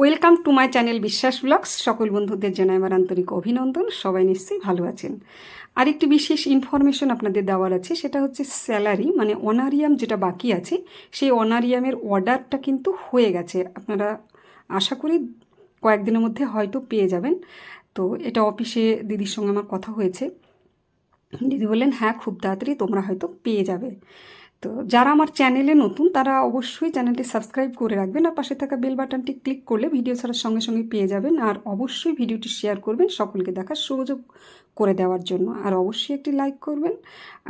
Welcome to my channel Biswas vlogs সকল বন্ধুদের জন্য আমার আন্তরিক অভিনন্দন। সবাই নিশ্চয়ই ভালো আছেন। আরেকটি বিশেষ ইনফরমেশন আপনাদের দেওয়ার আছে, সেটা হচ্ছে স্যালারি মানে অনারিয়াম যেটা বাকি আছে, সেই অনারিয়ামের অর্ডারটা কিন্তু হয়ে গেছে। আপনারা আশা করি কয়েকদিনের মধ্যে হয়তো পেয়ে যাবেন। তো এটা অফিসে দিদির সঙ্গে আমার কথা হয়েছে। দিদি বললেন হ্যাঁ খুব তাড়াতাড়ি তোমরা হয়তো পেয়ে যাবে। তো যারা আমার চ্যানেলে নতুন, তারা অবশ্যই চ্যানেলটি সাবস্ক্রাইব করে রাখবেন আর পাশে থাকা বেল বাটনটি ক্লিক করলে ভিডিও ছাড়ার সঙ্গে সঙ্গে পেয়ে যাবেন। আর অবশ্যই ভিডিওটি শেয়ার করবেন সকলকে দেখার সুযোগ করে দেওয়ার জন্য। আর অবশ্যই একটি লাইক করবেন।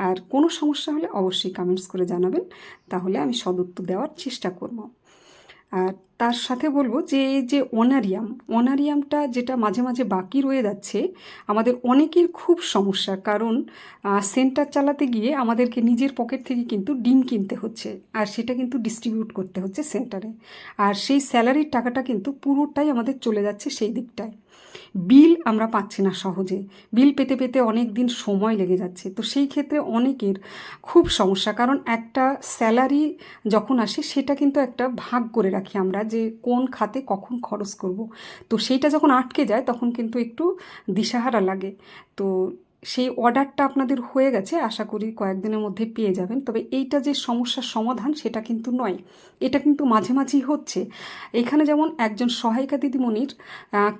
আর কোনো সমস্যা হলে অবশ্যই কমেন্টস করে জানাবেন। তাহলে আমি সদুত্তর দেওয়ার চেষ্টা করব। তার সাথে বলব যে, এই যে অনারিয়াম, অনারিয়ামটা যেটা মাঝে মাঝে বাকি রয়ে যাচ্ছে, আমাদের অনেকের খুব সমস্যা। কারণ সেন্টার চালাতে গিয়ে আমাদেরকে নিজের পকেট থেকে কিন্তু ডিম কিনতে হচ্ছে, আর সেটা কিন্তু ডিস্ট্রিবিউট করতে হচ্ছে সেন্টারে। আর সেই স্যালারির টাকাটা কিন্তু পুরোটাই আমাদের চলে যাচ্ছে সেই দিকটায়। বিল আমরা পাচ্ছি না সহজে। বিল পেতে পেতে অনেক দিন সময় লেগে যাচ্ছে। তো সেই ক্ষেত্রে অনেকের খুব সমস্যা। কারণ একটা স্যালারি যখন আসে, সেটা কিন্তু একটা ভাগ করে রাখি আমরা যে কোন খাতে কখন খরচ করব। তো সেইটা যখন আটকে যায়, তখন কিন্তু একটু দিশাহারা লাগে। তো সেই অর্ডারটা আপনাদের হয়ে গেছে, আশা করি কয়েকদিনের মধ্যে পেয়ে যাবেন। তবে এইটা যে সমস্যার সমাধান, সেটা কিন্তু নয়। এটা কিন্তু মাঝে মাঝেই হচ্ছে। এখানে যেমন একজন সহায়িকা দিদিমণির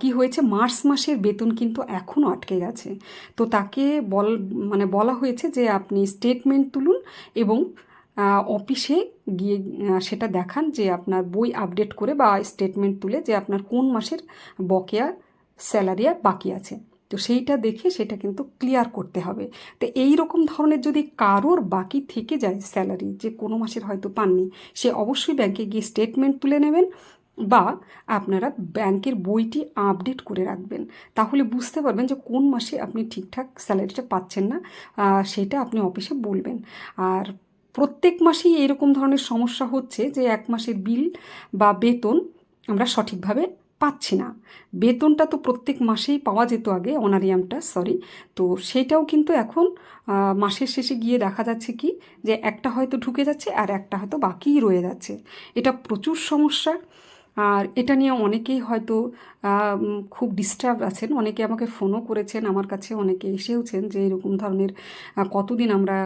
কি হয়েছে, মার্চ মাসের বেতন কিন্তু এখনও আটকে গেছে। তো তাকে বল মানে বলা হয়েছে যে আপনি স্টেটমেন্ট তুলুন এবং অফিসে গিয়ে সেটা দেখান যে আপনার বই আপডেট করে বা স্টেটমেন্ট তুলে যে আপনার কোন মাসের বকেয়া স্যালারি আর বাকি আছে। তো সেইটা দেখে সেটা কিন্তু ক্লিয়ার করতে হবে। তো এই রকম ধরনের যদি কারোর বাকি থেকে যায় স্যালারি যে কোনো মাসের হয়তো পাননি, সে অবশ্যই ব্যাংকে গিয়ে স্টেটমেন্ট তুলে নেবেন বা আপনারা ব্যাংকের বইটি আপডেট করে রাখবেন। তাহলে বুঝতে পারবেন যে কোন মাসে আপনি ঠিকঠাক স্যালারিটা পাচ্ছেন না সেটা আপনি অফিসে বলবেন। আর প্রত্যেক মাসেই এরকম ধরনের সমস্যা হচ্ছে যে এক মাসের বিল বা বেতন আমরা সঠিকভাবে পাচ্ছি না। বেতনটা তো প্রত্যেক মাসেই পাওয়া যেত আগে, অনারিয়ামটা সরি তো সেটাও কিন্তু এখন মাসের শেষে গিয়ে দেখা যাচ্ছে কি, যে একটা হয়তো ঢুকে যাচ্ছে আর একটা হয়তো বাকিই রয়ে যাচ্ছে। এটা প্রচুর সমস্যা। আর এটা নিয়ে অনেকেই হয়তো খুব ডিস্টার্ব আছেন। অনেকে আমাকে ফোনও করেছেন, আমার কাছে অনেকে এসেওছেন যে এরকম ধরনের কতদিন আমরা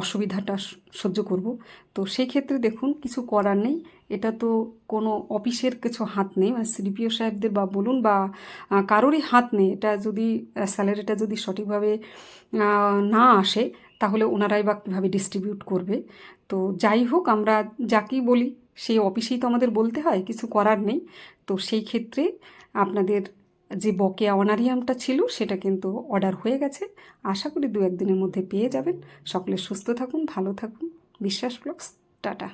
অসুবিধাটা সহ্য করব। তো সেই ক্ষেত্রে দেখুন, কিছু করার নেই। এটা তো কোনো অফিসের কিছু হাত নেই। মানে সিডিপিও সাহেবদের বা বলুন বা কারোরই হাত নেই। এটা যদি স্যালারিটা যদি সঠিকভাবে না আসে, তাহলে ওনারাই বা কীভাবে ডিস্ট্রিবিউট করবে। তো যাই হোক, আমরা যাকেই বলি সেই অফিসেই তো আমাদের বলতে হয়, কিছু করার নেই। তো সেই ক্ষেত্রে আপনাদের যে বকেয়া অনারিয়ামটা ছিল, সেটা কিন্তু অর্ডার হয়ে গেছে। আশা করি দু একদিনের মধ্যে পেয়ে যাবেন। সকলে সুস্থ থাকুন, ভালো থাকুন। বিশ্বাস ব্লগস, টাটা।